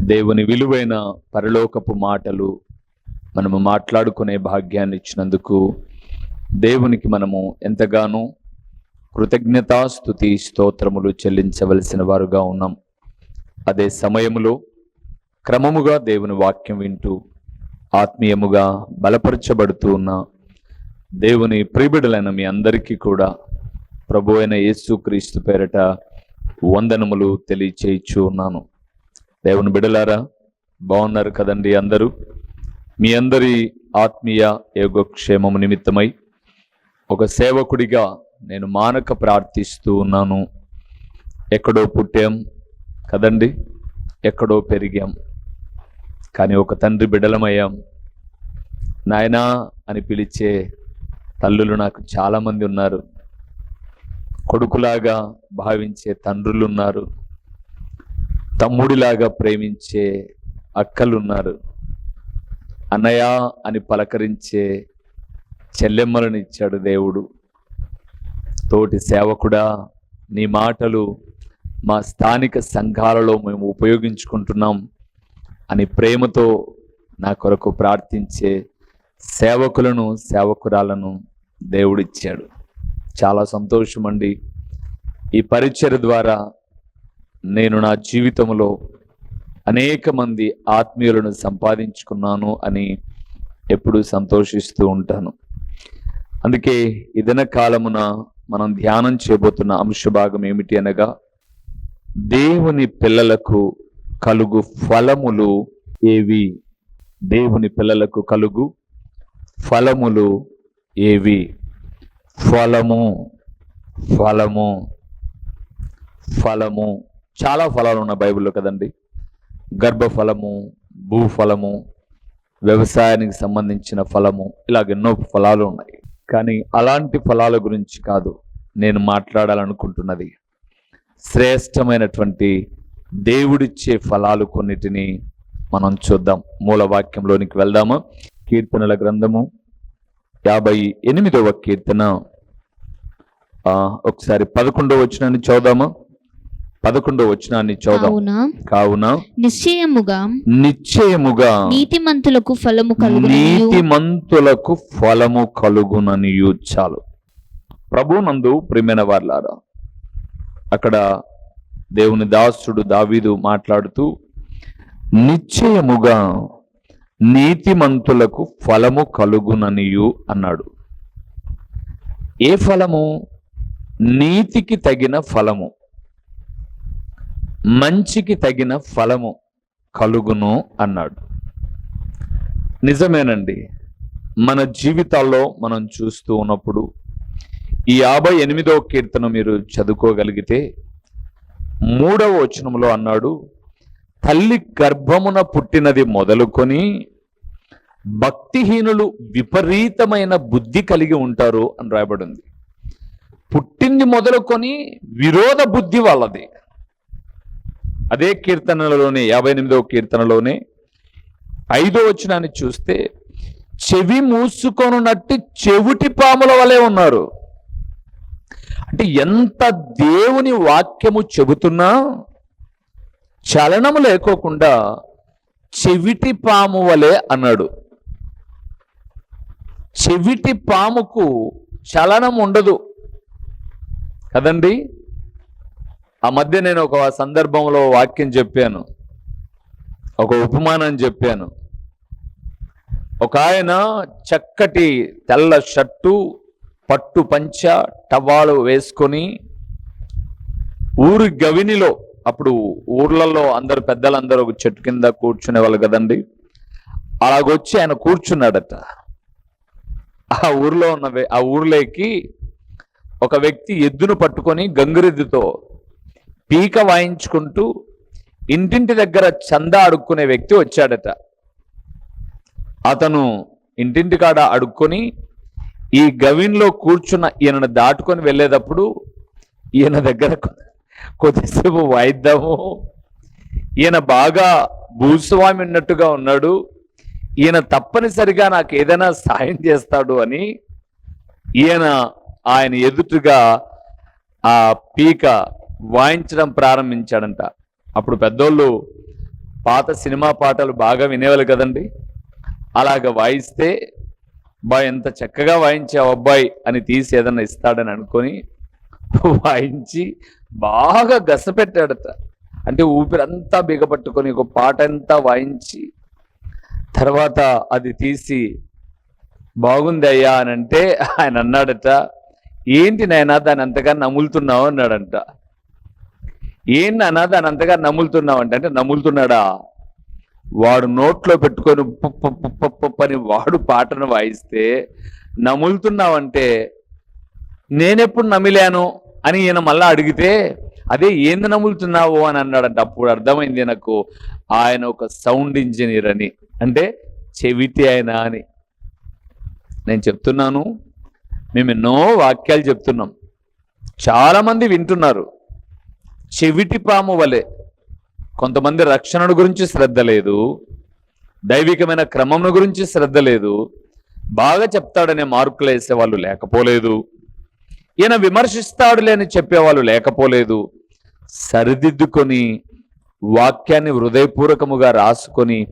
దేవుని విలువైన పరలోకపు మాటలు మనము మాట్లాడుకునే భాగ్యాన్ని ఇచ్చినందుకు దేవునికి మనము ఎంతగానో కృతజ్ఞతాస్థుతి స్తోత్రములు చెల్లించవలసిన వారుగా ఉన్నాం. అదే సమయములో క్రమముగా దేవుని వాక్యం వింటూ ఆత్మీయముగా బలపరచబడుతూ ఉన్న దేవుని ప్రిబిడలైన మీ అందరికీ కూడా ప్రభు అయిన యేసుక్రీస్తు పేరట వందనములు తెలియచేయచ్చు ఉన్నాను. దేవుని బిడలారా బాగున్నారు కదండి అందరూ? మీ అందరి ఆత్మీయ యోగక్షేమము నిమిత్తమై ఒక సేవకుడిగా నేను మానక ప్రార్థిస్తూ ఉన్నాను. ఎక్కడో పుట్టాం కదండి ఎక్కడో పెరిగాం. కానీ ఒక తండ్రి బిడలమయ్యాం. నాయనా అని పిలిచే తల్లులు నాకు చాలామంది ఉన్నారు. కొడుకులాగా భావించే తండ్రులు ఉన్నారు తమ్ముడిలాగా ప్రేమించే అక్కలున్నారు. అన్నయ్య అని పలకరించే చెల్లెమ్మలను ఇచ్చాడు దేవుడు. తోటి సేవకుడా నీ మాటలు మా స్థానిక సంఘాలలో మేము ఉపయోగించుకుంటున్నాం అని ప్రేమతో నా కొరకు ప్రార్థించే సేవకులను సేవకురాలను దేవుడిచ్చాడు. చాలా సంతోషం అండి ఈ పరిచయ ద్వారా నేను నా జీవితంలో అనేక మంది ఆత్మీయులను సంపాదించుకున్నాను అని ఎప్పుడు సంతోషిస్తూ ఉంటాను. అందుకే ఇదన కాలమున మనం ధ్యానం చేయబోతున్న అంశభాగం ఏమిటి అనగా దేవుని పిల్లలకు కలుగు ఫలములు ఏవి? దేవుని పిల్లలకు కలుగు ఫలములు ఏవి? ఫలము ఫలము ఫలము. చాలా ఫలాలు ఉన్నాయి బైబిల్లో కదండి. గర్భఫలము భూఫలము వ్యవసాయానికి సంబంధించిన ఫలము ఇలాగ ఎన్నో ఫలాలు ఉన్నాయి. కానీ అలాంటి ఫలాల గురించి కాదు నేను మాట్లాడాలనుకుంటున్నది. శ్రేష్టమైనటువంటి దేవుడిచ్చే ఫలాలు కొన్నిటిని మనం చూద్దాం. మూలవాక్యంలోనికి వెళ్దాము? కీర్తనల గ్రంథము యాభై ఎనిమిదవ కీర్తన. ఒకసారి పదకొండవ వచ్చినాన్ని చూద్దామా పదకొండవ వచనాన్ని చూద్దాం కావున నిశ్చయముగా నిశ్చయముగా నీతిమంతులకు ఫలము కలుగును నీతిమంతులకు ఫలము కలుగుననియు చాలు. ప్రభు నందు ప్రియమైన వార్లారా అక్కడ దేవుని దాసుడు దావీదు మాట్లాడుతూ నిశ్చయముగా నీతిమంతులకు ఫలము కలుగుననియు అన్నాడు. ఏ ఫలము? నీతికి తగిన ఫలము. మంచికి తగిన ఫలము కలుగును అన్నాడు. నిజమేనండి మన జీవితాల్లో మనం చూస్తూ ఉన్నప్పుడు ఈ యాభై ఎనిమిదో కీర్తన మీరు చదువుకోగలిగితే మూడవ వచనంలో అన్నాడు తల్లి గర్భమున పుట్టినది మొదలుకొని భక్తిహీనులు విపరీతమైన బుద్ధి కలిగి ఉంటారు అని రాయబడింది. పుట్టింది మొదలుకొని విరోధ బుద్ధి వాళ్ళది. అదే కీర్తనలోనే యాభై ఎనిమిదవ కీర్తనలోనే ఐదో వచనాన్ని చూస్తే చెవి మూసుకొనున్నట్టు చెవిటి పాముల వలె ఉన్నారు. అంటే ఎంత దేవుని వాక్యము చెబుతున్నా చలనము లేకోకుండా చెవిటి పాము వలె అన్నాడు. చెవిటి పాముకు చలనం ఉండదు. కదండి? ఆ మధ్య నేను ఒక సందర్భంలో వాక్యం చెప్పాను. ఒక ఉపమానం చెప్పాను. ఒక ఆయన చక్కటి తెల్ల షర్టు పట్టు పంచ టవాలు వేసుకొని ఊరి గవినిలో అప్పుడు ఊర్లలో అందరు పెద్దలందరూ ఒక చెట్టు కింద కూర్చునే వాళ్ళు కదండి. అలాగొచ్చి ఆయన కూర్చున్నాడట. ఆ ఊర్లో ఉన్న ఆ ఊర్లోకి ఒక వ్యక్తి ఎద్దును పట్టుకొని గంగిరెద్దుతో పీక వాయించుకుంటూ ఇంటింటి దగ్గర చందా అడుక్కునే వ్యక్తి వచ్చాడట. అతను ఇంటింటి కాడ అడుక్కొని ఈ గవిన్లో కూర్చున్న ఈయనను దాటుకొని వెళ్ళేటప్పుడు ఈయన దగ్గర కొద్దిసేపు వాయిద్దాము. ఈయన బాగా భూస్వామి ఉన్నట్టుగా ఉన్నాడు. ఈయన తప్పనిసరిగా నాకు ఏదైనా సాయం చేస్తాడు అని ఈయన ఆయన ఎదుటిగా ఆ పీక వాయించడం ప్రారంభించాడంట. అప్పుడు పెద్దోళ్ళు పాత సినిమా పాటలు బాగా వినేవాళ్ళు కదండి. అలాగ వాయిస్తే బా ఎంత చక్కగా వాయించావు అబ్బాయి అని తీసి ఏదన్నా ఇస్తాడని అనుకొని వాయించి బాగా గసపెట్టాడట. అంటే ఊపిరంతా బిగపట్టుకొని ఒక పాట అంతా వాయించి తర్వాత అది తీసి బాగుంది అయ్యా అని అంటే ఆయన అన్నాడట. ఏంటి నాయనా దాన్ని అంతగా నములుతున్నావు అన్నాడంట. ఏంది అన్నది అని అంతగా నములుతున్నావు అంటే అంటే నములుతున్నాడా? వాడు నోట్లో పెట్టుకొని పుప్ప అని వాడు పాటను వాయిస్తే నములుతున్నావంటే నేనెప్పుడు నమిలాను అని ఈయన మళ్ళా అడిగితే అదే ఏంది నములుతున్నావు అని అన్నాడంట. అప్పుడు అర్థమైంది నాకు ఆయన ఒక సౌండ్ ఇంజనీర్ అని. అంటే చెవిటి ఆయన అని. నేను చెప్తున్నాను మేము ఎన్నో వాక్యాలు చెప్తున్నాం. చాలామంది వింటున్నారు. చెవిటి పాము వలె. కొంతమంది రక్షణను గురించి శ్రద్ధ లేదు. దైవికమైన క్రమమును గురించి శ్రద్ధ లేదు. బాగా చెప్తాడనే మార్కులు వేసేవాళ్ళు లేకపోలేదు. ఈయన విమర్శిస్తాడులే అని చెప్పేవాళ్ళు లేకపోలేదు. సరిదిద్దుకొని వాక్యాన్ని హృదయపూర్వకముగా రాసుకొని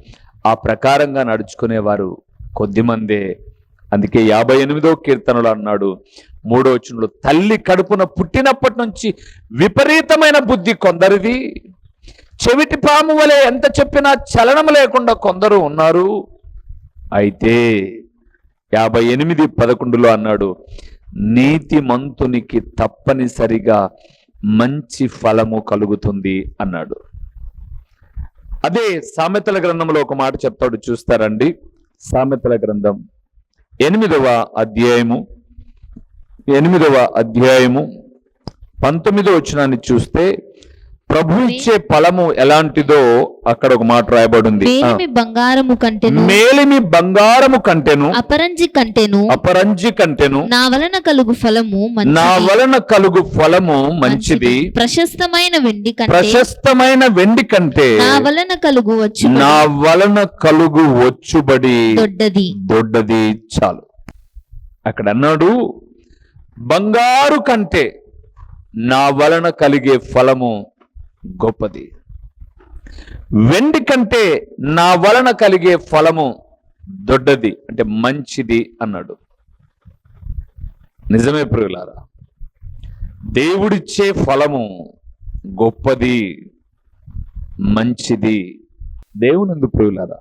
ఆ ప్రకారంగా నడుచుకునేవారు కొద్దిమందే. అందుకే యాభై ఎనిమిదో కీర్తనలు అన్నాడు మూడో వచనంలో తల్లి కడుపున పుట్టినప్పటి నుంచి విపరీతమైన బుద్ధి కొందరిది. చెవిటి పాము వలె ఎంత చెప్పినా చలనం లేకుండా కొందరు ఉన్నారు. అయితే యాభై ఎనిమిది పదకొండులో అన్నాడు నీతిమంతునికి తప్పనిసరిగా మంచి ఫలము కలుగుతుంది అన్నాడు. అదే సామెతల గ్రంథంలో ఒక మాట చెప్తాడు చూస్తారండి. సామెతల గ్రంథం ఎనిమిదవ అధ్యాయము. ఎనిమిదవ అధ్యాయము పంతొమ్మిదో వచనాన్ని చూస్తే ప్రభు ఇచ్చే ఫలము ఎలాంటిదో అక్కడ ఒక మాట రాయబడింది. బంగారము కంటెను మేలిమి బంగారము కంటెను అపరంజి కంటెను అపరంజి కంటెను నా వలన కలుగు ఫలము నా వలన కలుగు ఫలము మంచిది. ప్రశస్తమైన వెండి కంటే ప్రశస్తమైన వెండి కంటే నా వలన కలుగు వచ్చు నా వలన కలుగు వచ్చుబడి. దొడ్డది. దొడ్డది చాలు. అక్కడ అన్నాడు బంగారు కంటే నా వలన కలిగే ఫలము గొప్పది. వెండి కంటే నా వలన కలిగే ఫలము దొడ్డది అంటే మంచిది అన్నాడు. నిజమే ప్రియులారా దేవుడిచ్చే ఫలము గొప్పది మంచిది. దేవునందు ప్రియులారా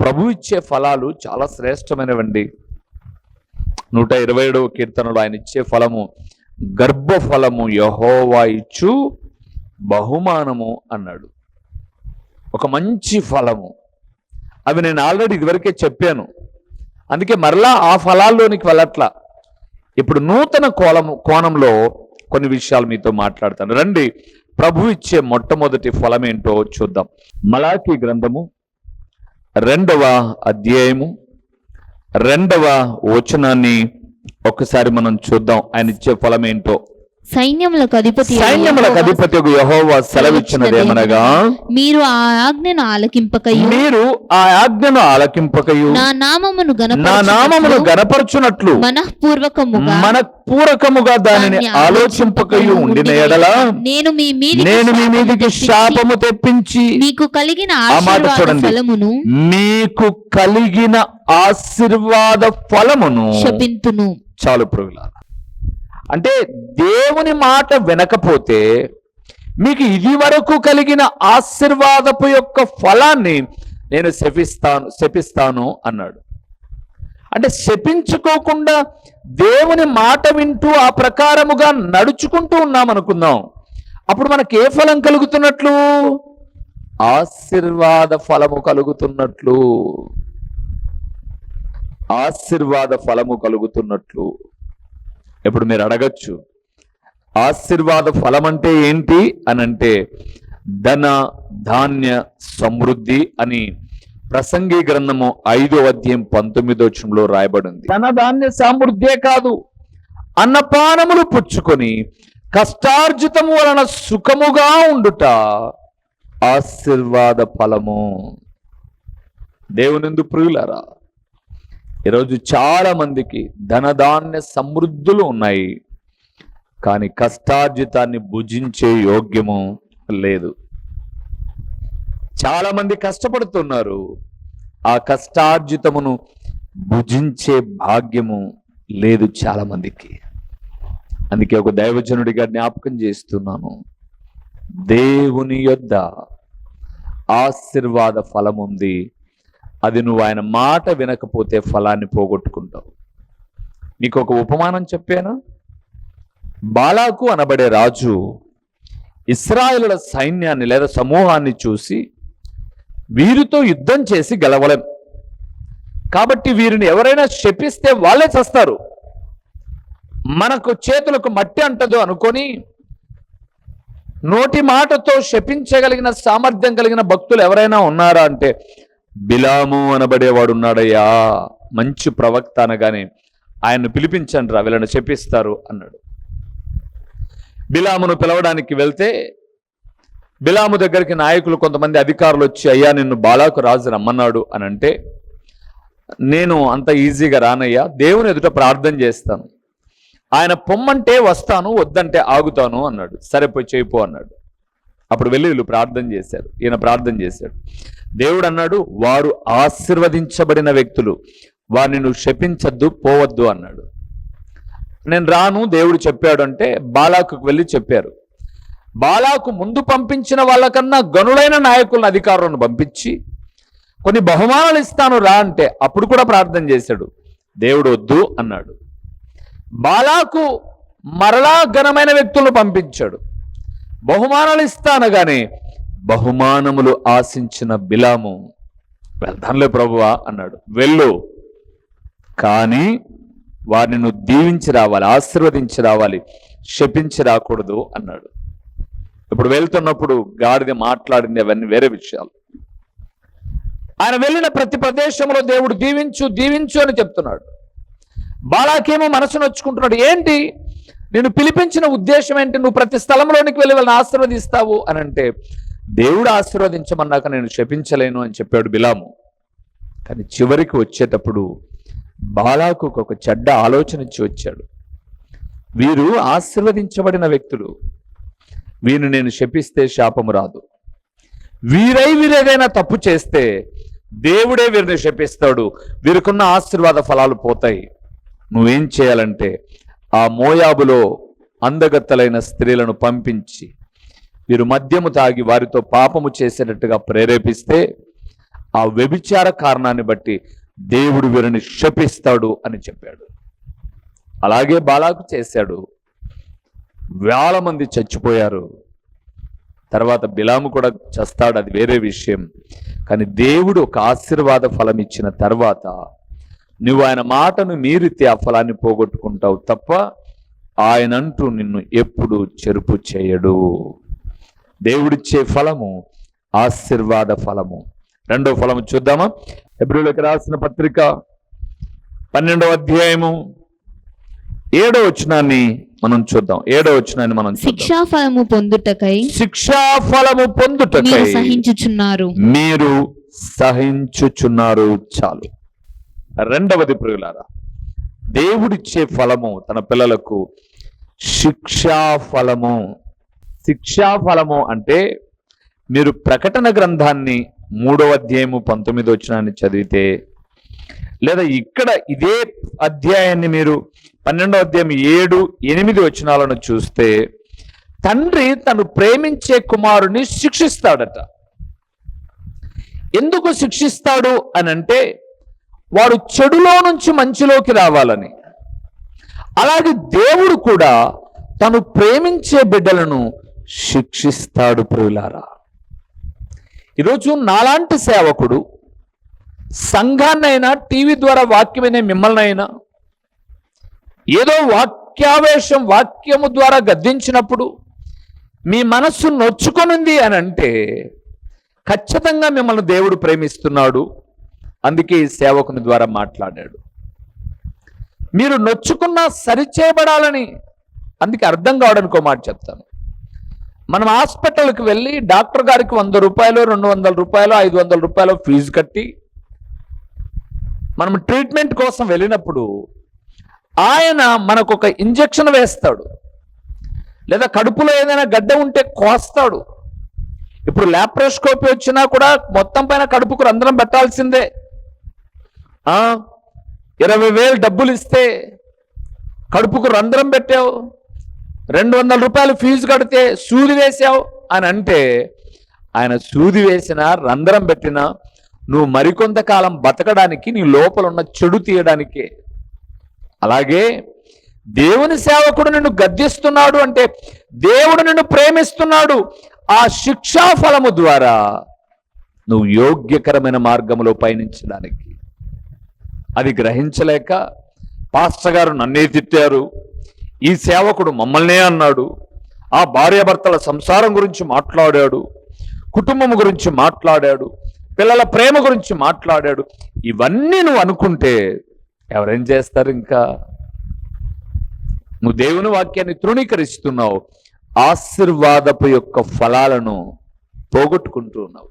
ప్రభు ఇచ్చే ఫలాలు చాలా శ్రేష్టమైనవండి. నూట ఇరవై ఏడవ కీర్తనలో ఆయన ఇచ్చే ఫలము గర్భ ఫలము యహోవా ఇచ్చు బహుమానము అన్నాడు. ఒక మంచి ఫలము. అవి నేను ఆల్రెడీ ఇదివరకే చెప్పాను. అందుకే మరలా ఆ ఫలాల్లోనికి వెళ్ళట్లా. ఇప్పుడు నూతన కోలము కోణంలో కొన్ని విషయాలు మీతో మాట్లాడతాను. రండి ప్రభు ఇచ్చే మొట్టమొదటి ఫలం ఏంటో చూద్దాం. మలాఖీ గ్రంథము రెండవ అధ్యాయము రెండవ వచనాన్ని ఒకసారి మనం చూద్దాం. ఆయన ఇచ్చే ఫలం ఏంటో? సైన్యములకు అధిపతి సైన్యములకు అధిపతి యహోవా సెలవిచ్చినది ఏమనగా? మీరు ఆ ఆజ్ఞను ఆలకింపకయు. మీరు ఆ ఆజ్ఞను ఆలకింపకయు. నా నామమును నా నామమును గణపరచునట్లు గనపరచునట్లు. మనఃపూర్వకముగా మన పూరకముగా దానిని ఆలోచింపకయు ఉండిన ఎడల నేను మీ మీదికి నేను మీ మీదికి తెప్పించి శాపము తెప్పించి మీకు కలిగిన ఆశీర్వాద. ఫలమును మీకు కలిగిన ఆశీర్వాద ఫలమును శపింతును. చాలు ప్రుగుల అంటే దేవుని మాట వినకపోతే మీకు ఇది వరకు కలిగిన ఆశీర్వాదపు యొక్క ఫలాన్ని నేను శపిస్తాను శపిస్తాను అన్నాడు. అంటే శపించుకోకుండా దేవుని మాట వింటూ ఆ ప్రకారముగా నడుచుకుంటూ ఉన్నాం అనుకుందాం. అప్పుడు మనకి ఏ ఫలం కలుగుతున్నట్లు? ఆశీర్వాద ఫలము కలుగుతున్నట్లు. ఆశీర్వాద ఫలము కలుగుతున్నట్లు. ఇప్పుడు మీరు అడగచ్చు. ఆశీర్వాద ఫలం అంటే ఏంటి అని అంటే ధన ధాన్య సమృద్ధి అని ప్రసంగి గ్రంథము ఐదో అధ్యాయం పంతొమ్మిదో వచనంలో రాయబడింది. ధన ధాన్య సమృద్ధే కాదు. అన్నపానములు పుచ్చుకొని కష్టార్జితము వలన సుఖముగా ఉండుట ఆశీర్వాద ఫలము. దేవునిందు ప్రియులరా ఈరోజు చాలా మందికి ధనధాన్య సమృద్ధులు ఉన్నాయి. కానీ కష్టార్జితాన్ని భుజించే యోగ్యము లేదు. చాలా మంది కష్టపడుతున్నారు. ఆ కష్టార్జితమును భుజించే భాగ్యము లేదు చాలా మందికి. అందుకే ఒక దైవజనుడిగా జ్ఞాపకం చేస్తున్నాను. దేవుని యొద్ద ఆశీర్వాద ఫలం ఉంది అది నువ్వు ఆయన మాట వినకపోతే ఫలాన్ని పోగొట్టుకుంటావు. నీకు ఒక ఉపమానం చెప్పాను? బాలాకు అనబడే రాజు ఇస్రాయేలుల సైన్యాన్ని లేదా సమూహాన్ని చూసి వీరితో యుద్ధం చేసి గెలవలేం. కాబట్టి వీరిని ఎవరైనా శపిస్తే వాళ్ళే చస్తారు. మనకు చేతులకు మట్టి అంటదు అనుకొని నోటి మాటతో శపించగలిగిన సామర్థ్యం కలిగిన భక్తులు ఎవరైనా ఉన్నారా అంటే బిలాము అనబడేవాడు ఉన్నాడయ్యా. మంచి ప్రవక్త అనగానే ఆయన్ను పిలిపించండి రా వీళ్ళని చెప్పిస్తారు అన్నాడు. బిలామును పిలవడానికి వెళ్తే బిలాము దగ్గరికి నాయకులు కొంతమంది అధికారులు వచ్చి అయ్యా నిన్ను బాలాకు రాజు రమ్మన్నాడు అని అంటే నేను అంత ఈజీగా రానయ్యా దేవుని ఎదుట ప్రార్థన చేస్తాను. ఆయన పొమ్మంటే వస్తాను వద్దంటే ఆగుతాను అన్నాడు. సరే పోయి చేయిపో అన్నాడు. అప్పుడు వెళ్ళి వీళ్ళు ప్రార్థన చేశారు. ఈయన ప్రార్థన చేశాడు. దేవుడు అన్నాడు వారు ఆశీర్వదించబడిన వ్యక్తులు వారిని నువ్వు శపించద్దు పోవద్దు అన్నాడు. నేను రాను దేవుడు చెప్పాడు అంటే బాలాకు వెళ్ళి చెప్పారు. బాలాకు ముందు పంపించిన వాళ్ళకన్నా గనుడైన నాయకులను అధికారులను పంపించి కొన్ని బహుమానాలు ఇస్తాను రా అంటే అప్పుడు కూడా ప్రార్థన చేశాడు. దేవుడు వద్దు అన్నాడు. బాలాకు మరలా ఘనమైన వ్యక్తులను పంపించాడు. బహుమానాలు ఇస్తానగానే బహుమానములు ఆశించిన బిలాము. వెళ్తానులే ప్రభువా అన్నాడు. వెళ్ళు. కానీ వారిని నువ్వు దీవించి రావాలి ఆశీర్వదించి రావాలి శపించి రాకూడదు అన్నాడు. ఇప్పుడు వెళ్తున్నప్పుడు గాడిద మాట్లాడింది అవన్నీ వేరే విషయాలు. ఆయన వెళ్ళిన ప్రతి ప్రదేశంలో దేవుడు దీవించు దీవించు అని చెప్తున్నాడు. బాలాకేమో మనసు నొచ్చుకుంటున్నాడు. ఏంటి? నేను పిలిపించిన ఉద్దేశం ఏంటి? నువ్వు ప్రతి స్థలంలోనికి వెళ్ళి వాళ్ళని ఆశీర్వదిస్తావు అని అంటే దేవుడు ఆశీర్వదించమన్నాక నేను శపించలేను అని చెప్పాడు బిలాము. కానీ చివరికి వచ్చేటప్పుడు బాలాకు ఒక చెడ్డ ఆలోచన ఇచ్చి వచ్చాడు. వీరు ఆశీర్వదించబడిన వ్యక్తులు. వీరిని నేను శపిస్తే శాపము రాదు. వీరై వీరేదైనా తప్పు చేస్తే దేవుడే వీరిని శపిస్తాడు. వీరికున్న ఆశీర్వాద ఫలాలు పోతాయి. నువ్వేం చేయాలంటే ఆ మోయాబులో అందగత్తలైన స్త్రీలను పంపించి వీరు మద్యము తాగి వారితో పాపము చేసేటట్టుగా ప్రేరేపిస్తే ఆ వ్యభిచార కారణాన్ని బట్టి దేవుడు వీరిని శపిస్తాడు అని చెప్పాడు. అలాగే బాలాకు చేశాడు. వేల మంది చచ్చిపోయారు. తర్వాత బిలాము కూడా చస్తాడు అది వేరే విషయం. కానీ దేవుడు ఒక ఆశీర్వాద ఫలం ఇచ్చిన తర్వాత నువ్వు ఆయన మాటను మీరితే ఆ ఫలాన్ని పోగొట్టుకుంటావు తప్ప ఆయనంటూ నిన్ను ఎప్పుడు చెరుపు చేయడు. దేవుడిచ్చే ఫలము ఆశీర్వాద ఫలము. రెండో ఫలము చూద్దామా? ఎబ్రిలోకి రాసిన పత్రిక పన్నెండవ అధ్యాయము ఏడో వచనాన్ని మనం చూద్దాం. ఏడో వచనాన్ని మనం శిక్షా ఫలము పొందుటకై శిక్షా ఫలము పొందుటకై సహించుచున్నారు. మీరు సహించుచున్నారు చాలు. రెండవది ప్రియులారా దేవుడిచ్చే ఫలము తన పిల్లలకు శిక్షా ఫలము శిక్షా ఫలము అంటే మీరు ప్రకటన గ్రంథాన్ని మూడవ అధ్యాయము పంతొమ్మిది వచ్చినాన్ని చదివితే లేదా ఇక్కడ ఇదే అధ్యాయాన్ని మీరు పన్నెండవ అధ్యాయం ఏడు ఎనిమిది వచనాలను చూస్తే తండ్రి తను ప్రేమించే కుమారుని శిక్షిస్తాడట. ఎందుకు శిక్షిస్తాడు అని అంటే వాడు చెడులో నుంచి మంచిలోకి రావాలని. అలాగే దేవుడు కూడా తను ప్రేమించే బిడ్డలను శిక్షిస్తాడు ప్రియులారా. ఈరోజు నాలాంటి సేవకుడు సంఘాన్నైనా టీవీ ద్వారా వాక్యమైన మిమ్మల్ని అయినా ఏదో వాక్యావేశం వాక్యము ద్వారా గద్దించినప్పుడు మీ మనస్సు నొచ్చుకొనుంది అని అంటే ఖచ్చితంగా మిమ్మల్ని దేవుడు ప్రేమిస్తున్నాడు. అందుకే సేవకుని ద్వారా మాట్లాడాడు. మీరు నొచ్చుకున్నా సరిచేయబడాలని అందుకే అర్థం కావడానికి మాట చెప్తాను. మనం హాస్పిటల్కి వెళ్ళి డాక్టర్ గారికి వంద రూపాయలు రెండు వందల రూపాయలు ఐదు వందల రూపాయలు ఫీజు కట్టి మనం ట్రీట్మెంట్ కోసం వెళ్ళినప్పుడు ఆయన మనకు ఒక ఇంజెక్షన్ వేస్తాడు. లేదా కడుపులో ఏదైనా గడ్డ ఉంటే కోస్తాడు. ఇప్పుడు ల్యాప్రోస్కోపీ వచ్చినా కూడా మొత్తం పైన కడుపుకు రంధ్రం పెట్టాల్సిందే. ఇరవై వేలు డబ్బులు ఇస్తే కడుపుకు రంధ్రం పెట్టావు రెండు వందల రూపాయలు ఫీజు కడితే సూది వేసావు అని అంటే ఆయన సూది వేసినా రంధ్రం పెట్టినా నువ్వు మరికొంతకాలం బతకడానికి నీ లోపల ఉన్న చెడు తీయడానికే. అలాగే దేవుని సేవకుడు నిన్ను గద్దిస్తున్నాడు అంటే దేవుడు నిన్ను ప్రేమిస్తున్నాడు ఆ శిక్షా ఫలము ద్వారా నువ్వు యోగ్యకరమైన మార్గంలో పయనించడానికి. అది గ్రహించలేక పాస్టర్ గారు నన్నే తిట్టారు. ఈ సేవకుడు మమ్మల్నే అన్నాడు. ఆ భార్యాభర్తల సంసారం గురించి మాట్లాడాడు. కుటుంబం గురించి మాట్లాడాడు. పిల్లల ప్రేమ గురించి మాట్లాడాడు. ఇవన్నీ నువ్వు అనుకుంటే ఎవరేం చేస్తారు ఇంకా? నువ్వు దేవుని వాక్యాన్ని తృణీకరిస్తున్నావు. ఆశీర్వాదపు యొక్క ఫలాలను పోగొట్టుకుంటూ ఉన్నావు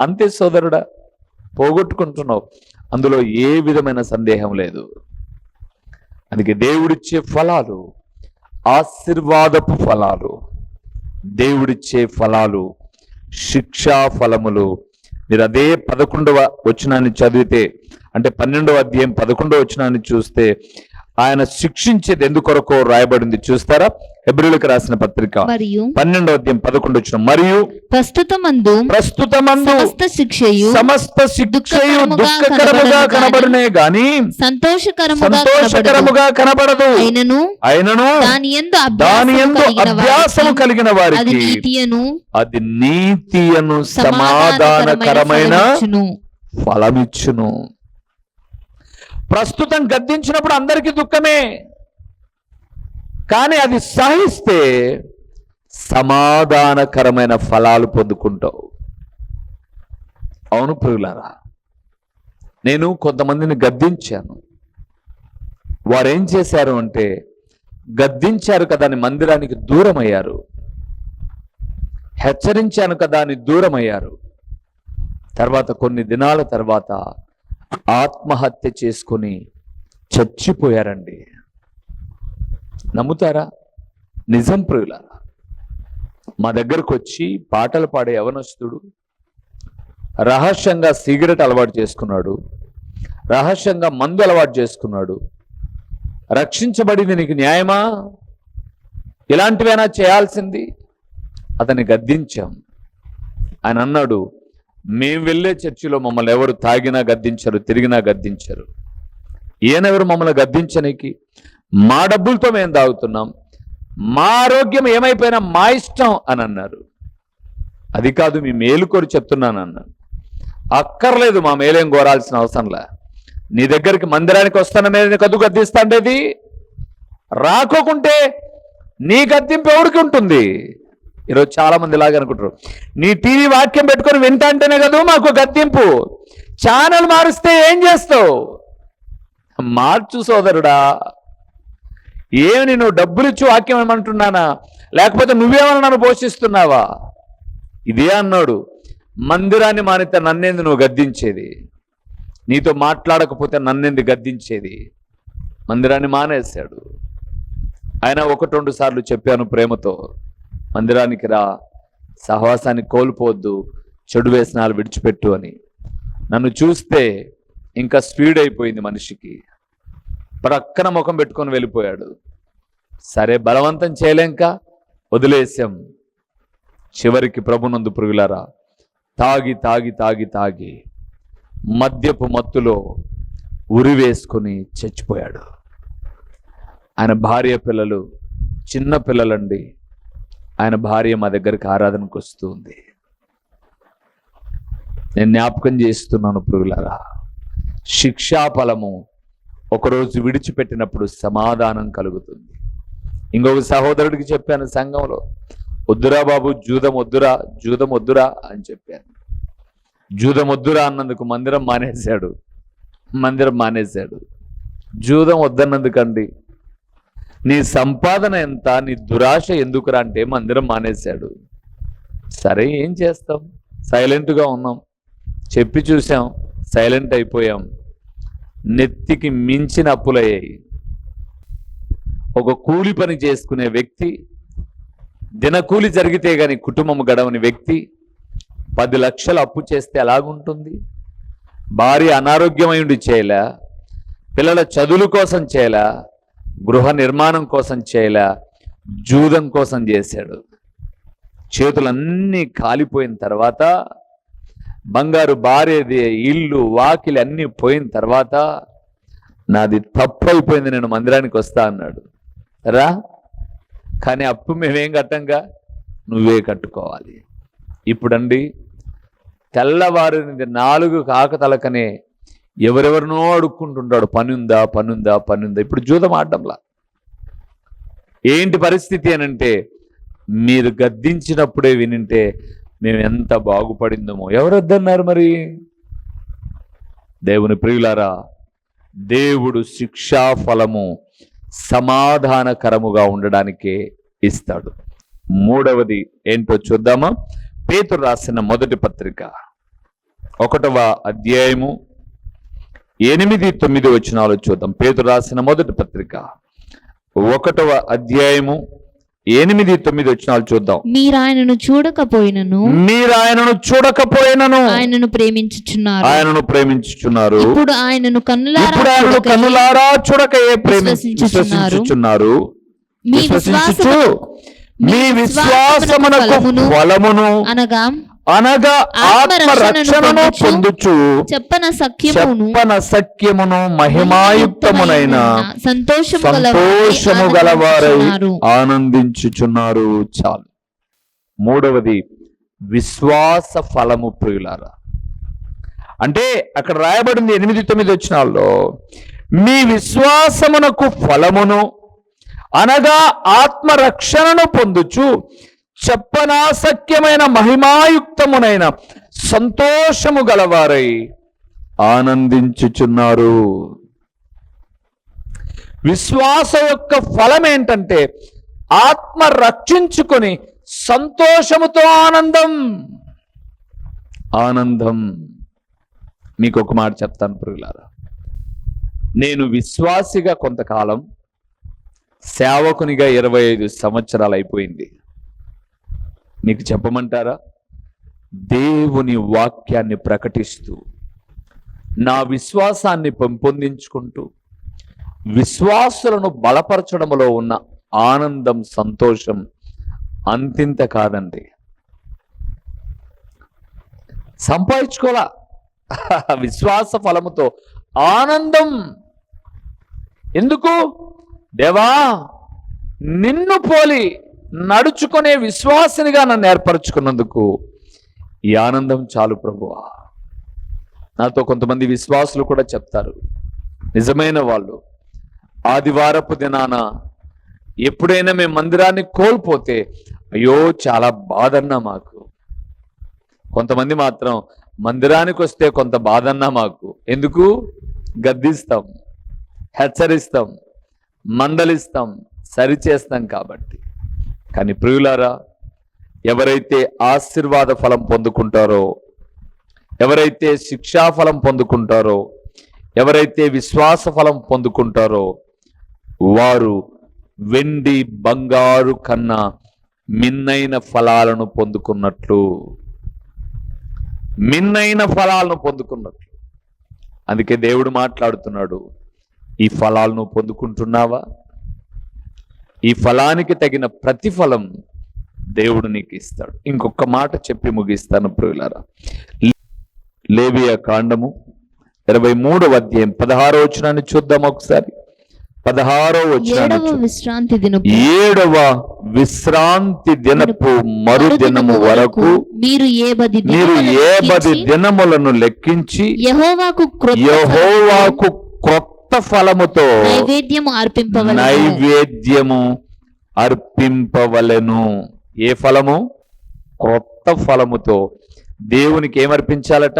అంతే సోదరుడా పోగొట్టుకుంటున్నావు. అందులో ఏ విధమైన సందేహం లేదు. అందుకే దేవుడిచ్చే ఫలాలు ఆశీర్వాదపు ఫలాలు దేవుడిచ్చే ఫలాలు శిక్షా ఫలములు. మీరు అదే పదకొండవ వచనాన్ని చదివితే అంటే పన్నెండవ అధ్యాయం పదకొండవ వచనాన్ని చూస్తే ఆయన శిక్షించేది ఎందుకొరకో రాయబడింది. చూస్తారా? ఎబ్రిలకు రాసిన పత్రిక మరియు పన్నెండవ అధ్యాయం పదకొండు వచ్చిన మరియు ప్రస్తుతమందు ప్రస్తుతమందు సమస్త శిక్షయు సమస్త శిక్షయు దుఃఖకరముగా కనబడును గాని సంతోషకరముగా కనబడదు సంతోషకరముగా కనబడదు. అయినను అయినను దాని ఎందు దాని ఎందు అభ్యాసము కలిగిన వారికి అది నీతియను అది నీతియను సమాధానకరమైన. ఫలమిచ్చును. ప్రస్తుతం గద్దించినప్పుడు అందరికీ దుఃఖమే. కానీ అది సహిస్తే సమాధానకరమైన ఫలాలు పొందుకుంటావు. అవును ప్రియులారా నేను కొంతమందిని గద్దించాను. వారు ఏం చేశారు అంటే గద్దించారు కదా అని మందిరానికి దూరం అయ్యారు హెచ్చరించాను కదా అని దూరం అయ్యారు తర్వాత కొన్ని దినాల తర్వాత ఆత్మహత్య చేసుకొని చచ్చిపోయారండి. నమ్ముతారా? నిజం ప్రియుల మా దగ్గరకు వచ్చి పాటలు పాడే యవనస్తుడు రహస్యంగా సిగరెట్ అలవాటు చేసుకున్నాడు రహస్యంగా మందు అలవాటు చేసుకున్నాడు. రక్షించబడింది నీకు న్యాయమా? ఇలాంటివైనా చేయాల్సింది? అతన్ని గద్దించాం. ఆయన అన్నాడు మేము వెళ్ళే చర్చిలో మమ్మల్ని ఎవరు తాగినా గద్దించరు తిరిగినా గద్దించరు. ఈయనెవరు మమ్మల్ని గద్దించనికి? మా డబ్బులతో మేము తాగుతున్నాం. మా ఆరోగ్యం ఏమైపోయినా మా ఇష్టం అని అన్నారు. అది కాదు మీ మేలు కోరి చెప్తున్నాను అన్నాను. అక్కర్లేదు మా మేలేం కోరాల్సిన అవసరంలా నీ దగ్గరికి మందిరానికి వస్తాన మీద కద్దు గద్దిస్తాండేది రాకోకుంటే నీ గద్దింపు ఎవరికి ఉంటుంది? ఈరోజు చాలామంది ఇలాగే అనుకుంటారు. నీ టీవీ వాక్యం పెట్టుకొని వింటా అంటేనే కదా మాకు గద్దింపు. ఛానల్ మారుస్తే ఏం చేస్తావు? మార్చు సోదరుడా. ఏమి నువ్వు డబ్బులు ఇచ్చి వాక్యం ఏమంటున్నానా? లేకపోతే నువ్వేమన్నా నన్ను పోషిస్తున్నావా? ఇదే అన్నాడు. మందిరాన్ని మానితే నన్నేంది నువ్వు గద్దించేది? నీతో మాట్లాడకపోతే నన్నేంది గద్దించేది? మందిరాన్ని మానేశాడు. ఆయన ఒకటి రెండు సార్లు చెప్పాను ప్రేమతో. మందిరానికి రా సహవాసాన్ని కోల్పోవద్దు చెడు వ్యసనాలు విడిచిపెట్టు అని. నన్ను చూస్తే ఇంకా స్పీడ్ అయిపోయింది మనిషికి. ప్రక్కన ముఖం పెట్టుకొని వెళ్ళిపోయాడు. సరే బలవంతం చేయలేంక వదిలేసాం చివరికి ప్రభునందు పురుగులారా తాగి తాగి తాగి తాగి మద్యపు మత్తులో ఉరి వేసుకుని చచ్చిపోయాడు. ఆయన భార్య పిల్లలు చిన్న పిల్లలండి. ఆయన భార్య మా దగ్గరికి ఆరాధనకు వస్తూ ఉంది నేను జ్ఞాపకం చేస్తున్నాను పురుగులారా శిక్షాఫలము ఒకరోజు విడిచిపెట్టినప్పుడు సమాధానం కలుగుతుంది. ఇంకొక సహోదరుడికి చెప్పాను సంఘంలో వద్దురా బాబు జూదం వద్దురా జూదం వద్దురా అని చెప్పాను. జూదం వద్దురా అన్నందుకు మందిరం మానేశాడు. మందిరం మానేశాడు. జూదం వద్దన్నందుకండి. నీ సంపాదన ఎంత నీ దురాశ ఎందుకురా అంటే మందిరం మానేశాడు. సరే ఏం చేస్తాం? సైలెంట్గా ఉన్నాం. చెప్పి చూసాం సైలెంట్ అయిపోయాం. నెత్తికి మించిన అప్పులయ్యాయి. ఒక కూలి పని చేసుకునే వ్యక్తి దినకూలి జరిగితే గాని కుటుంబం గడవని వ్యక్తి పది లక్షలు అప్పు చేస్తే ఎలాగుంటుంది? భార్య అనారోగ్యమై ఉండి చేయలే? పిల్లల చదువుల కోసం చేయలే? గృహ నిర్మాణం కోసం చేయలే? జూదం కోసం చేశాడు. చేతులన్నీ కాలిపోయిన తర్వాత బంగారు భార్యది ఇల్లు వాకిలి అన్నీ పోయిన తర్వాత నాది తప్పు అయిపోయింది నేను మందిరానికి వస్తా అన్నాడు. రా కానీ అప్పు మేమేం కట్టంగా? నువ్వే కట్టుకోవాలి. ఇప్పుడండి తెల్లవారినది నాలుగు కాకతలకనే ఎవరెవరినో అడుక్కుంటుంటాడు పనుందా పనుందా పనుందా. ఇప్పుడు జూదం ఆడడంలా. ఏంటి పరిస్థితి అని అంటే మీరు గద్దించినప్పుడే వినింటే మేము ఎంత బాగుపడిందమో. ఎవరు వద్దన్నారు మరి? దేవుని ప్రియులారా దేవుడు శిక్షా ఫలము సమాధానకరముగా ఉండడానికే ఇస్తాడు. మూడవది ఏంటో చూద్దామా? పేతురు రాసిన మొదటి పత్రిక ఒకటవ అధ్యాయము ఎనిమిది తొమ్మిది వచ్చినాలు చూద్దాం. పేతురు రాసిన మొదటి పత్రిక ఒకటవ అధ్యాయము ఎనిమిది తొమ్మిది వచనాలు చూద్దాం. మీరు ఆయనను చూడకపోయినను మీరు ఆయనను చూడకపోయినను. ఆయనను ప్రేమించుచున్నారు. ఆయనను ప్రేమించుచున్నారు. ఇప్పుడు ఆయనను కన్నులారా ఇప్పుడు ఆయనను కన్నులారా చూడకయే ప్రేమి విశ్వసించుచున్నారు. విశ్వసించుచున్నారు. మీ విశ్వాసము మీ విశ్వాసమునకు ఫలమును అనగా అనగా ఆత్మ రక్షణను పొందుచు. చెప్పన సఖ్యమును. చెప్పన సఖ్యమును మహిమాయుక్తమునైన సంతోషము గలవారు ఆనందించుచున్నారు. చాలు. మూడవది విశ్వాస ఫలము ప్రియులారా. అంటే అక్కడ రాయబడింది ఎనిమిది తొమ్మిది వచ్చినాల్లో మీ విశ్వాసమునకు ఫలమును అనగా ఆత్మరక్షణను పొందుచు చెప్పనాసక్యమైన మహిమాయుక్తమునైన సంతోషము గలవారై ఆనందించుచున్నారు. విశ్వాస యొక్క ఫలం ఏంటంటే ఆత్మ రక్షించుకొని సంతోషముతో ఆనందం. ఆనందం. మీకు ఒక మాట చెప్తాను పురుగులారా నేను విశ్వాసిగా కొంతకాలం సేవకునిగా ఇరవై ఐదు సంవత్సరాలు అయిపోయింది మీకు చెప్పమంటారా? దేవుని వాక్యాన్ని ప్రకటిస్తూ నా విశ్వాసాన్ని పెంపొందించుకుంటూ విశ్వాసులను బలపరచడంలో ఉన్న ఆనందం సంతోషం అంతింత కాదండి. సంపాదించుకోలా విశ్వాస ఫలముతో ఆనందం. ఎందుకు? దేవా నిన్ను పోలి నడుచుకునే విశ్వాసినిగా నన్ను ఏర్పరచుకున్నందుకు ఈ ఆనందం చాలు ప్రభువా. నాతో కొంతమంది విశ్వాసులు కూడా చెప్తారు. నిజమైన వాళ్ళు. ఆదివారపు దినాన ఎప్పుడైనా మేము మందిరాన్ని కోల్పోతే అయ్యో చాలా బాధన్నా మాకు. కొంతమంది మాత్రం మందిరానికి వస్తే కొంత బాధన్నా మాకు. ఎందుకు? గద్దిస్తాం హెచ్చరిస్తాం మందలిస్తాం సరిచేస్తాం కాబట్టి. కానీ ప్రియులారా ఎవరైతే ఆశీర్వాద ఫలం పొందుకుంటారో ఎవరైతే శిక్షా ఫలం పొందుకుంటారో ఎవరైతే విశ్వాస ఫలం పొందుకుంటారో వారు వెండి బంగారు కన్నా మిన్నైన ఫలాలను పొందుకున్నట్లు. మిన్నైన ఫలాలను పొందుకున్నట్లు. అందుకే దేవుడు మాట్లాడుతున్నాడు ఈ ఫలాలను పొందుకుంటున్నావా? ఈ ఫలానికి తగిన ప్రతిఫలం దేవుడు నీకు ఇస్తాడు. ఇంకొక మాట చెప్పి ముగిస్తాను ప్రియులారా. లేవియా కాండము ఇరవై మూడవ అధ్యాయం పదహారో వచనాన్ని చూద్దాం ఒకసారి. పదహారో వచనాన్ని ఏడవ. విశ్రాంతి దినపు ఏడవ విశ్రాంతి దినపు మరుదినము వరకు మీరు ఏ బది మీరు దినములను ఏ పది లెక్కించి దినములను లెక్కించి యెహోవాకు యహోవాకు క్రొత్త ఫలముతో నైవేద్యము అర్పింపవలెను. నైవేద్యము అర్పింపవలెను. ఏ ఫలము? క్రొత్త ఫలముతో. దేవునికి ఏమర్పించాలట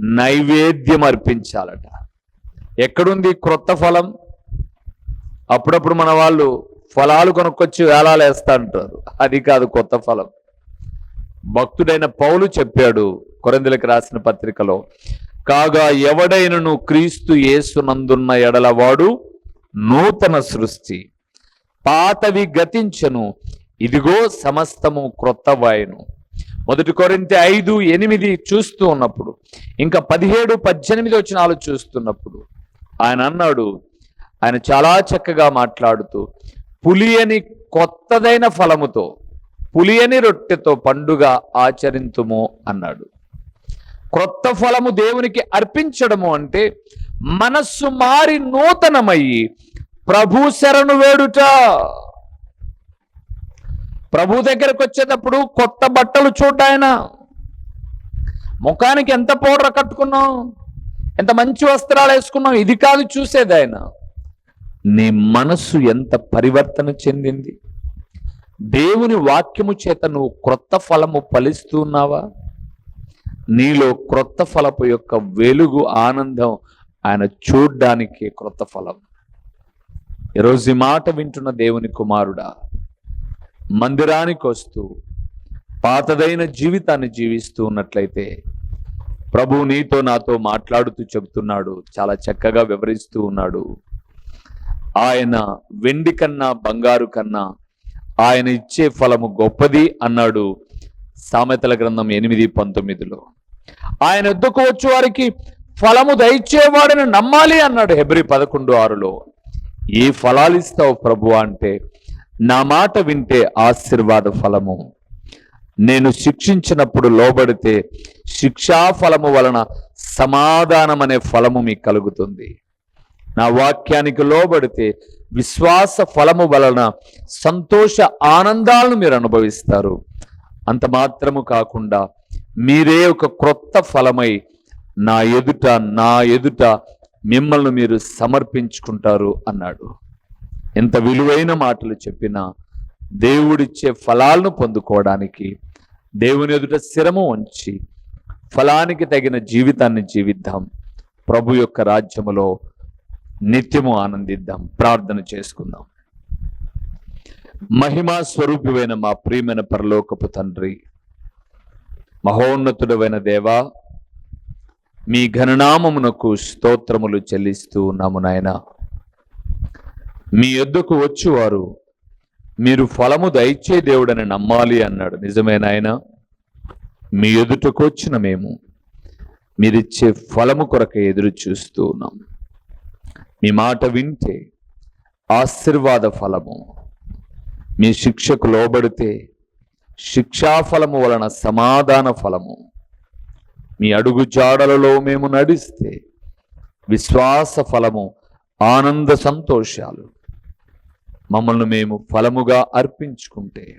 నైవేద్యం అర్పించాలట. ఎక్కడుంది క్రొత్త ఫలం? అప్పుడప్పుడు మన వాళ్ళు ఫలాలు కొనుక్కొచ్చి వేలాలు వేస్తా అంటారు. అది కాదు కొత్త ఫలం. భక్తుడైన పౌలు చెప్పాడు కొరందులకు రాసిన పత్రికలో కాగా ఎవడైనను క్రీస్తు యేసునందున్న ఎడలవాడు నూతన సృష్టి. పాతవి గతించను ఇదిగో సమస్తము క్రొత్త వాయును మొదటి కొరింత ఐదు ఎనిమిది చూస్తూ ఉన్నప్పుడు ఇంకా పదిహేడు పద్దెనిమిది వచ్చినాలు చూస్తున్నప్పుడు ఆయన అన్నాడు ఆయన చాలా చక్కగా మాట్లాడుతూ పులియని కొత్తదైన ఫలముతో పులియని రొట్టెతో పండుగ ఆచరింతుము అన్నాడు. క్రొత్త ఫలము దేవునికి అర్పించడము అంటే మనస్సు మారి నూతనమయ్యి ప్రభు శరణు వేడుట. ప్రభు దగ్గరకు వచ్చేటప్పుడు కొత్త బట్టలు చూడ్డాయన ముఖానికి ఎంత పౌడర్ కట్టుకున్నాం ఎంత మంచి వస్త్రాలు వేసుకున్నాం ఇది కాదు చూసేది ఆయన. నీ మనస్సు ఎంత పరివర్తన చెందింది? దేవుని వాక్యము చేత నువ్వు క్రొత్త ఫలము ఫలిస్తున్నావా నీలో క్రొత్త ఫలపు యొక్క వెలుగు ఆనందం ఆయన చూడ్డానికి క్రొత్త ఫలం. ఈరోజు ఈ మాట వింటున్న దేవుని కుమారుడా మందిరానికి వస్తూ పాతదైన జీవితాన్ని జీవిస్తూ ఉన్నట్లయితే ప్రభు నీతో నాతో మాట్లాడుతూ చెబుతున్నాడు చాలా చక్కగా వివరిస్తూ ఉన్నాడు. ఆయన వెండి కన్నా బంగారు కన్నా ఆయన ఇచ్చే ఫలము గొప్పది అన్నాడు సామెతల గ్రంథం ఎనిమిది పంతొమ్మిదిలో. ఆయన ఎద్దుకు వచ్చి వారికి ఫలము దయచేవాడని నమ్మాలి అన్నాడు హెబ్రి పదకొండు ఆరులో. ఏ ఫలాలు ఇస్తావు ప్రభు అంటే నా మాట వింటే ఆశీర్వాద ఫలము. నేను శిక్షించినప్పుడు లోబడితే శిక్షా ఫలము వలన సమాధానం అనే ఫలము మీకు కలుగుతుంది. నా వాక్యానికి లోబడితే విశ్వాస ఫలము వలన సంతోష ఆనందాలను మీరు అనుభవిస్తారు. అంత మాత్రము కాకుండా మీరే ఒక క్రొత్త ఫలమై నా ఎదుట నా ఎదుట మిమ్మల్ని మీరు సమర్పించుకుంటారు అన్నాడు. ఎంత విలువైన మాటలు చెప్పినా దేవుడిచ్చే ఫలాలను పొందుకోవడానికి దేవుని ఎదుట శిరము ఉంచి ఫలానికి తగిన జీవితాన్ని జీవిద్దాం. ప్రభు యొక్క రాజ్యములో నిత్యము ఆనందిద్దాం. ప్రార్థన చేసుకుందాం. మహిమా స్వరూపివైన మా ప్రియమైన పరలోకపు తండ్రి మహోన్నతుడమైన దేవా మీ ఘననామమునకు స్తోత్రములు చెల్లిస్తూ ఉన్నాము నాయన. మీ యొద్దకు వచ్చువారు మీరు ఫలము దయచే దేవుడని నమ్మాలి అన్నాడు. నిజమేనాయన మీ ఎదుటకు వచ్చిన మేము మీరిచ్చే ఫలము కొరకు ఎదురు చూస్తూ ఉన్నాం. మీ మాట వింటే ఆశీర్వాద ఫలము మీ శిక్షకు లోబడితే శిక్షా ఫలము వలన సమాధాన ఫలము. మీ అడుగు జాడలలో మేము నడిస్తే విశ్వాస ఫలము ఆనంద సంతోషాలు. మమ్మల్ని మేము ఫలముగా అర్పించుకుంటే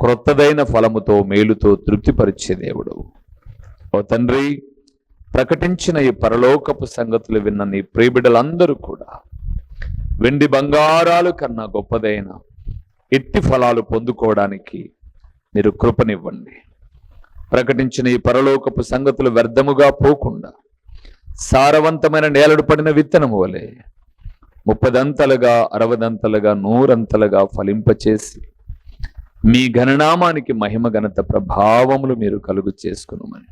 క్రొత్తదైన ఫలముతో మేలుతో తృప్తిపరిచే దేవుడు. ఓ తండ్రి ప్రకటించిన ఈ పరలోకపు సంగతులు విన్న నీ ప్రియబిడ్డలందరూ కూడా వెండి బంగారాలు కన్నా గొప్పదైన ఎట్టి ఫలాలు పొందుకోవడానికి మీరు కృపనివ్వండి. ప్రకటించిన ఈ పరలోకపు సంగతులు వ్యర్థముగా పోకుండా సారవంతమైన నేలడు పడిన విత్తనం వలె ముప్పదంతలుగా అరవదంతలుగా నూరంతలుగా ఫలింపచేసి మీ ఘననామానికి మహిమ ఘనత ప్రభావములు మీరు కలుగు చేసుకునమని.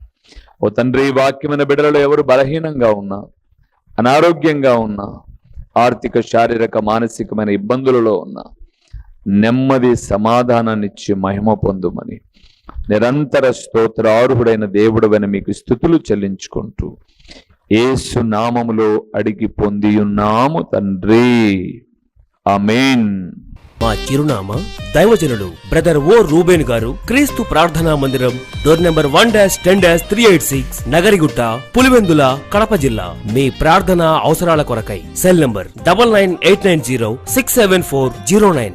ఓ తండ్రి వాక్యమైన బిడలలో ఎవరు బలహీనంగా ఉన్నా అనారోగ్యంగా ఉన్నా ఆర్థిక శారీరక మానసికమైన ఇబ్బందులలో ఉన్నా నెమ్మది సమాధానాన్నిచ్చి మహిమ పొందుమని. నిరంతర స్తోత్రార్హుడైన దేవుడవని మీకు స్థుతులు చెల్లించుకుంటూ ఏసు నామములో అడిగి పొంది ఉన్నాము తండ్రి. అమేన్ మా చిరునామా దైవజనుడు బ్రదర్ ఓ రూబేన్ గారు క్రీస్తు ప్రార్థనా మందిరం door number one dash ten dash three eight six Nagarigutta Pulivendula Kadapa జిల్లా. మీ ప్రార్థనా అవసరాల కొరకై cell number double nine eight nine zero six seven four zero nine.